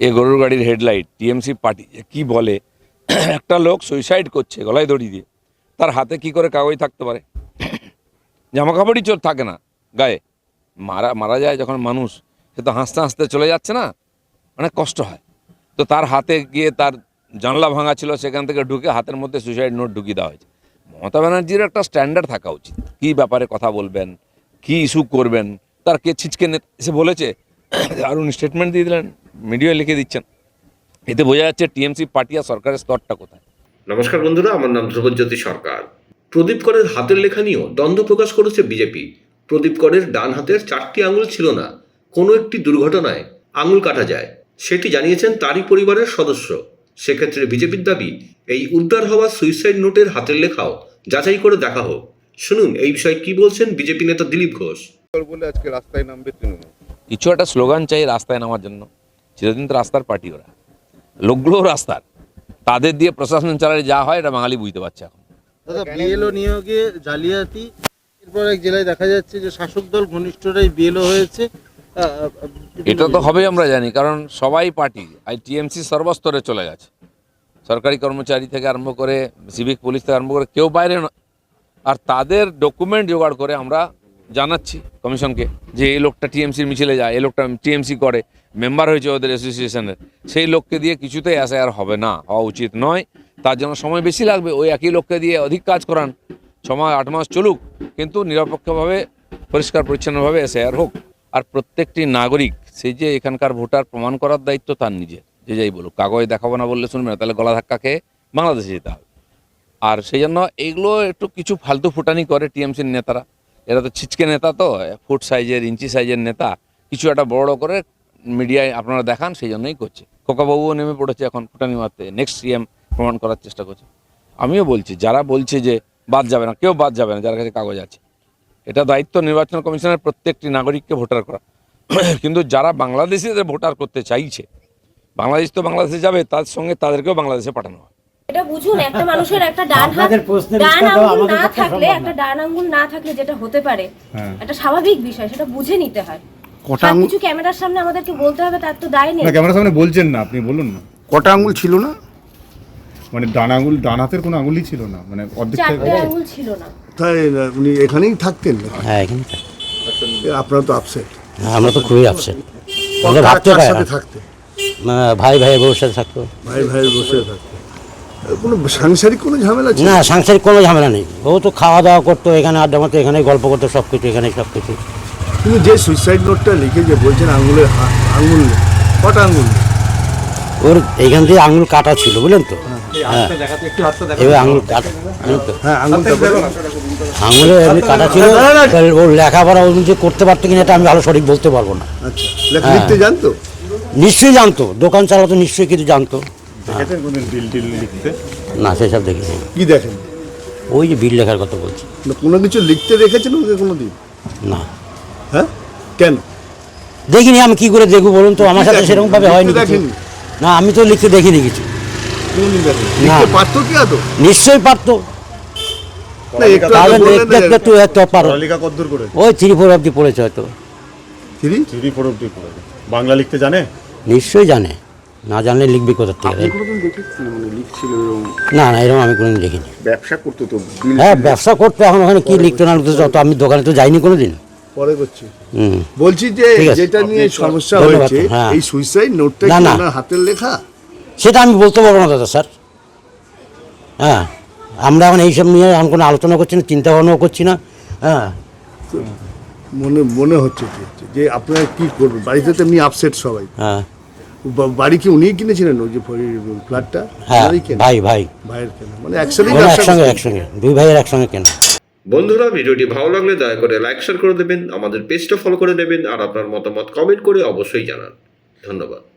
এ গরুর গাড়ির headlight, TMC party কি বলে? একটা লোক সুইসাইড করছে গলায় দড়ি দিয়ে। তার হাতে কি করে কাগজ থাকতে পারে? জামা কাপড়ই চোর থাকে না গায়ে। মারা মারা যায় যখন মানুষ, সে তো হাসতে হাসতে চলে যাচ্ছে না? অনেক কষ্ট হয়। তো তার হাতে গিয়ে তার জানলা ভাঙা ছিল, সেখান থেকে ঢুকে হাতের মধ্যে সুইসাইড নোট ঢুকিয়ে দেওয়া হয়েছে। মমতা ব্যানার্জির একটা স্ট্যান্ডার্ড থাকা উচিত। কী ব্যাপারে কথা বলবেন? কী ইস্যু করবেন? তার কে ছিচকে এসে বলেছে আর উনি স্টেটমেন্ট দিয়ে দিলেন। মিডিয়ায় লিখে দিচ্ছেন। এতে বোঝা যাচ্ছে টিএমসি পার্টি আর সরকারের স্তরটা কোথায়। নমস্কার বন্ধুরা আমার নাম ধ্রুবজ্যোতি সরকার। প্রদীপ করের হাতের লেখা নিয়েও দ্বন্দ্ব প্রকাশ করেছে বিজেপি। প্রদীপ করের ডান হাতের চারটি আঙুল ছিল না কোনো একটি দুর্ঘটনায় আঙুল কাটা যায়। সেটি জানিয়েছেন তারই পরিবারের সদস্য। সেক্ষেত্রে বিজেপির দাবি এই উদ্ধার হওয়া সুইসাইড নোটের হাতের লেখাও যাচাই করে দেখা হোক। শুনুন এই বিষয়ে কি বলছেন বিজেপি নেতা দিলীপ ঘোষ। বলে আজকে রাস্তায় নামবে তৃণমূল। কিছু একটা স্লোগান চাই রাস্তায় নামার জন্য। চিরদিন তো রাস্তার পার্টি ওরা। লোকগুলো রাস্তার। তাদের দিয়ে প্রশাসন চালালে যা হয় এটা বাঙালি বুঝতে পারছে এখন। দাদা বিএলও নিয়োগে জালিয়াতি এরপর এক জেলায় দেখা যাচ্ছে যে শাসক দল ঘনিষ্ঠরাই বিএলও হয়েছে। এটা তো হবে আমরা জানি কারণ সবাই পার্টি আই টিএমসি সর্বস্তরে চলে গেছে। সরকারি কর্মচারী থেকে আরম্ভ করে সিভিক পুলিশ থেকে আরম্ভ করে কেউ বাইরে আর তাদের ডকুমেন্ট জোগাড় করে আমরা জানাচ্ছি কমিশনকে যে এই লোকটা টিএমসির মিছিলে যায়, এই লোকটা টিএমসি করে, মেম্বার হয়েছে ওদের অ্যাসোসিয়েশনের সেই লোককে দিয়ে কিছুতেই আসে আর হবে না, হওয়া উচিত নয়। তার জন্য সময় বেশি লাগবে, ওই একই লোককে দিয়ে অধিক কাজ করান। ছ মাস, আট মাস চলুক, কিন্তু নিরপেক্ষভাবে, পরিষ্কার পরিচ্ছন্নভাবে এসে আর হোক। আর প্রত্যেকটি নাগরিক সেই যে এখানকার ভোটার, প্রমাণ করার দায়িত্ব তার নিজের। যে যাই বলুক, কাগজ দেখাবো না বললে শুনবে না, তাহলে গলা ধাক্কা খেয়ে বাংলাদেশে যেতে হবে। আর সেই জন্য এগুলো একটু কিছু ফালতু ফুটানি করে টিএমসির নেতারা। এরা তো ছিচকে নেতা তো ফুট সাইজের, ইঞ্চি সাইজের নেতা। কিছু একটা বড় করে মিডিয়ায় আপনারা দেখান, সেই জন্যই করছে। খোকাবাবুও নেমে পড়েছে এখন ফুটানি মারতে নেক্সট সিএম প্রমাণ করার চেষ্টা করছে। আমিও বলছি, যারা বলছে যে বাদ যাবে না, কেউ বাদ যাবে না, যার কাছে কাগজ আছে। এটা দায়িত্ব নির্বাচন কমিশনের প্রত্যেকটি নাগরিককে ভোটার করা। কিন্তু যারা বাংলাদেশিদের ভোটার করতে চাইছে, বাংলাদেশ তো বাংলাদেশে যাবে, তার সঙ্গে তাদেরকেও বাংলাদেশে পাঠানো হয়। এটা বুঝুন একটা মানুষের একটা ডান হাত ডান আঙ্গুল না থাকলে একটা ডান আঙ্গুল না থাকলে যেটা হতে পারে হ্যাঁ। একটা স্বাভাবিক বিষয় সেটা বুঝে নিতে হয়। কটা আঙুল কিছু ক্যামেরার সামনে আমাদেরকে বলতে হবে তার তো দায় নেই। ক্যামেরার সামনে বলছেন না আপনি বলুন না। কটা আঙুল ছিল না? মানে ডান আঙুল ডান হাতের কোনো আঙুলই ছিল না মানে অর্ধেক আঙ্গুল ছিল না। তাই উনি এখানেই থাকতেন? হ্যাঁ এখানে থাকি। আপনারা তো আপসেট হ্যাঁ, আমরা তো খুবই আপসেট আমরা ভাবতে পারি না। থাকতে ভাই ভাই বউর সাথে থাকতো। ভাই ভাই বসে থাকতে কোনো সাংসারিক কোনো ঝামেলা ছিল? না সাংসারিক কোনো ঝামেলা নেই। ও তো খাওয়া দাওয়া করতো এখানে আড্ডা মারতো এখানে গল্প করতো সব কিছু এখানে সব কিছু কিন্তু যে সুইসাইড নোটটা লিখে যে বলছেন আঙুলের আঙুল নেই। কটা আঙুল নেই? ওর এইখান থেকে আঙুল কাটা ছিল বুঝলেন তো? হ্যাঁ। এবার আঙুল কাটা? হ্যাঁ বলো। আঙুলে এমনি কাটা ছিল ওর লেখাপড়া ও যে করতে পারতো কিনা এটা আমি ভালো সঠিক বলতে পারব না। আচ্ছা হ্যাঁ। লিখতে জানতো? নিশ্চয়ই জানতো দোকান চালাতো নিশ্চয়ই কিছু জানতো। দেখেছেন কোনদিন বিল টিল লিখতে? না সেসব দেখিনি। কি দেখেন? ওই যে বিল লেখার কথা বলছি। না কোনো কিছু লিখতে দেখেছেন ওকে কোনো দিন না। হ্যাঁ? কেন? দেখিনি আমি কি করে দেখব বলুন তো? আমার সাথে? সেরকম ভাবে হয়নি কিছু। না আমি তো লিখতে দেখিনি কিছু। না। পারতো কি আদৌ? নিশ্চয়ই পারতো। ওই থ্রি ফোর অব্দি পড়েছে হয়তো। থ্রি? থ্রি ফোর অব্দি বাংলা লিখতে জানে? নিশ্চয়ই জানে। না জানলে লিখবি কোথার থেকে না? না এরকম আমি কোনোদিন দেখিনি। ব্যবসা করতো তো বিল হ্যাঁ ব্যবসা করতে এখন ওখানে কি লিখতো না লিখতো যত আমি দোকানে তো যাইনি কোনোদিন। পরে করছি। হুম। বলছি যে ঠিক আছে। যেটা নিয়ে সমস্যা হয়েছে হ্যাঁ। এই সুইসাইড নোটটা না, কি না। হাতের লেখা? সেটা আমি বলতে পারব না দাদা স্যার। হ্যাঁ আমরা এখন এইসব নিয়ে এখন কোনো আলোচনা করছি না চিন্তা ভাবনাও করছি না হ্যাঁ। মনে মনে হচ্ছে যে- যে আপনারা কি করবেন? বাড়িতে তো এমনি আপসেট সবাই। হ্যাঁ। বাড়ি কি উনিই কিনেছিলেন ওই যে ফ্ল্যাটটা? হ্যাঁ ভাই ভাই। ভাইয়ের কেনা। মানে একসাথে একসঙ্গে একসঙ্গে। দুই ভাইয়ের একসঙ্গে কেনা। বন্ধুরা ভিডিওটি ভালো লাগলে দয়া করে লাইক শেয়ার করে দেবেন আমাদের পেজটা ফলো করে দেবেন আর আপনার মতামত কমেন্ট করে অবশ্যই জানান। ধন্যবাদ।